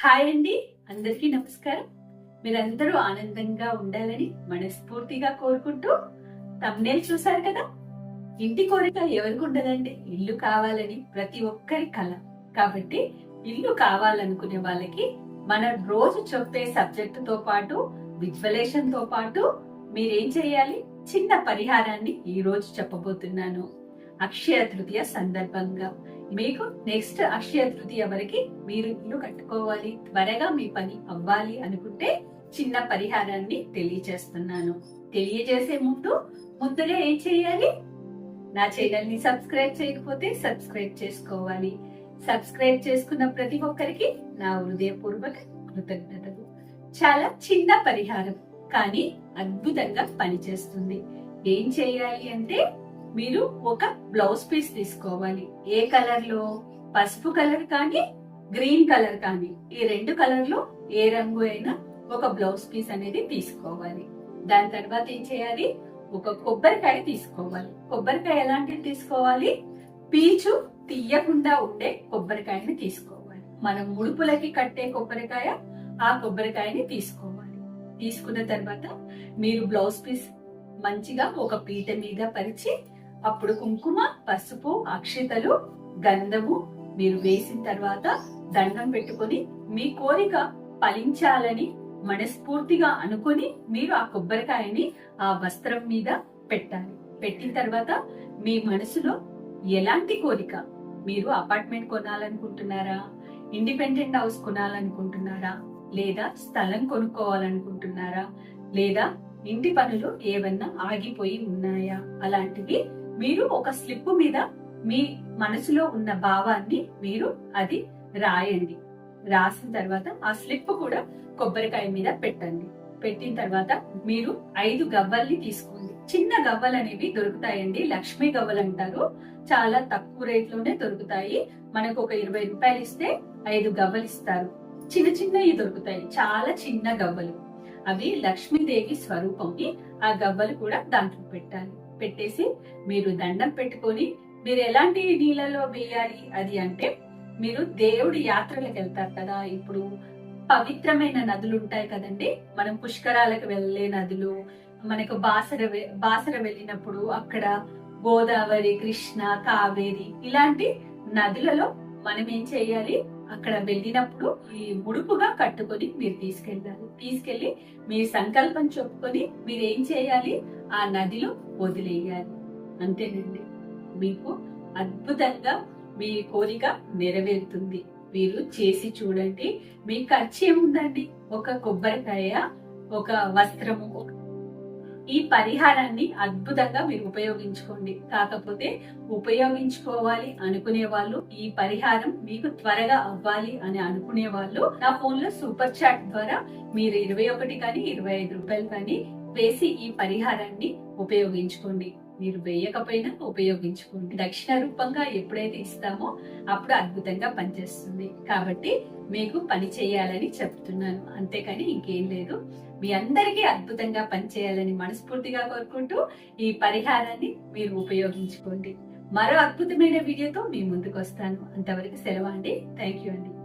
Hi అండి అందరికీ నమస్కారం. మీరందరూ ఆనందంగా ఉండాలని మనస్ఫూర్తిగా కోరుకుంటూ తమ్నేల్ చూశారు కదా? ఇంటి కోరిక ఎవరికి ఉండదండి? ఇల్లు కావాలని ప్రతి ఒక్కరి కల. కాబట్టి ఇల్లు కావాలనుకునే వాళ్ళకి మన రోజు చెప్పే సబ్జెక్టుతో పాటు విజువలేషన్తో పాటు మీరేం చేయాలి? చిన్న పరిహారాన్ని ఈ రోజు చెప్పబోతున్నాను. అక్షయ తృతీయ సందర్భంగా. మీకు నెక్స్ట్ అక్షయ తృతీయ వరకు మీరు ఇల్లు కట్టుకోవాలి త్వరగా మీ పని అవ్వాలి అనుకుంటే చిన్న పరిహారాన్ని తెలియజేస్తున్నాను తెలియజేసే ముందు ముందుగా ఏం చేయాలి? నా ఛానల్ని సబ్స్క్రైబ్ చేయకపోతే సబ్స్క్రైబ్ చేసుకోవాలి. సబ్స్క్రైబ్ చేసుకున్న ప్రతి ఒక్కరికి నా హృదయపూర్వక కృతజ్ఞతలు. చాలా చిన్న పరిహారం. కానీ అద్భుతంగా పనిచేస్తుంది. ఏం చేయాలి అంటే మీరు ఒక బ్లౌజ్ పీస్ తీసుకోవాలి. ఏ కలర్లో పసుపు కలర్ కానీ గ్రీన్ కలర్ కానీ. ఈ రెండు కలర్లో ఏ రంగు అయినా ఒక బ్లౌజ్ పీస్ అనేది తీసుకోవాలి. దాని తర్వాత ఏం చేయాలి? ఒక కొబ్బరికాయ తీసుకోవాలి. కొబ్బరికాయ ఎలాంటిది తీసుకోవాలి? పీచు తీయకుండా ఉండే కొబ్బరికాయని తీసుకోవాలి. మనం ముడుపులకి కట్టే కొబ్బరికాయ ఆ కొబ్బరికాయని తీసుకోవాలి. తీసుకున్న తర్వాత మీరు బ్లౌజ్ పీస్ మంచిగా ఒక పీట మీద పరిచి అప్పుడు కుంకుమ పసుపు అక్షితలు గంధము మీరు వేసిన తర్వాత దండం పెట్టుకొని మీ కోరిక ఫలించాలని మనస్ఫూర్తిగా అనుకొని మీరు ఆ కొబ్బరికాయని ఆ వస్త్రం మీద పెట్టాలి. పెట్టిన తర్వాత మీ మనసులో ఎలాంటి కోరిక? మీరు అపార్ట్మెంట్ కొనాలనుకుంటున్నారా? ఇండిపెండెంట్ హౌస్ కొనాలనుకుంటున్నారా? లేదా స్థలం కొనుక్కోవాలనుకుంటున్నారా? లేదా ఇంటి పనులు ఏమన్నా ఆగిపోయి ఉన్నాయా? అలాంటివి మీరు ఒక స్లిప్ మీద మీ మనసులో ఉన్న భావాన్ని మీరు అది రాయండి. రాసిన తర్వాత ఆ స్లిప్ కూడా కొబ్బరికాయ మీద పెట్టండి. పెట్టిన తర్వాత మీరు ఐదు గవ్వల్ని తీసుకోండి. చిన్న గవ్వలు అనేవి దొరుకుతాయండి. లక్ష్మీ గవ్వలు అంటారు. చాలా తక్కువ రేట్లోనే దొరుకుతాయి. మనకు ఒక ఇరవై రూపాయలు ఇస్తే ఐదు గవ్వలు ఇస్తారు. చిన్న చిన్నవి దొరుకుతాయి. చాలా చిన్న గవ్వలు. అవి లక్ష్మీదేవి స్వరూపంకి ఆ గవ్వలు కూడా దాంట్లో పెట్టాలి. పెట్టేసి మీరు దండం పెట్టుకొని మీరు ఎలాంటి నీళ్ళలో వేయాలి అది అంటే మీరు దేవుడి యాత్రలకు వెళ్తారు కదా. ఇప్పుడు పవిత్రమైన నదులు ఉంటాయి కదండి. మనం పుష్కరాలకు వెళ్ళే నదులు మనకు బాసర వె- బాసర వెళ్ళినప్పుడు అక్కడ గోదావరి కృష్ణ కావేరి ఇలాంటి నదులలో మనం ఏం చేయాలి? అక్కడ వెళ్ళినప్పుడు ఈ ముడుపుగా కట్టుకొని మీరు తీసుకెళ్ళాలి. తీసుకెళ్ళి మీ సంకల్పం చెప్పుకొని మీరు ఏం చేయాలి? ఆ నదిలో వదిలేయాలి. అంతేనండి. మీకు అద్భుతంగా మీ కోరిక నెరవేరుతుంది. మీరు చేసి చూడండి. మీ ఖర్చు ఏముందండి ఒక కొబ్బరికాయ ఒక వస్త్రము ఒక- ఈ పరిహారాన్ని అద్భుతంగా మీరు ఉపయోగించుకోండి. కాకపోతే ఉపయోగించుకోవాలి అనుకునే వాళ్ళు ఈ పరిహారం మీకు త్వరగా అవ్వాలి అని అనుకునే వాళ్ళు నా ఫోన్లో సూపర్ చాట్ ద్వారా మీరు ఇరవై ఒకటి కానీ ఇరవై ఐదు రూపాయలు కానీ వేసి ఈ పరిహారాన్ని ఉపయోగించుకోండి. మీరు వేయకపోయినా ఉపయోగించుకోండి. దక్షిణ రూపంగా ఎప్పుడైతే ఇస్తామో అప్పుడు అద్భుతంగా పనిచేస్తుంది. కాబట్టి మీకు పని చేయాలని చెప్తున్నాను. అంతేకాని ఇంకేం లేదు. మీ అందరికీ అద్భుతంగా పనిచేయాలని మనస్ఫూర్తిగా కోరుకుంటూ ఈ పరిహారాన్ని మీరు ఉపయోగించుకోండి. మరో అద్భుతమైన వీడియోతో మీ ముందుకు వస్తాను. అంతవరకు సెలవు అండి. థ్యాంక్ యూ అండి.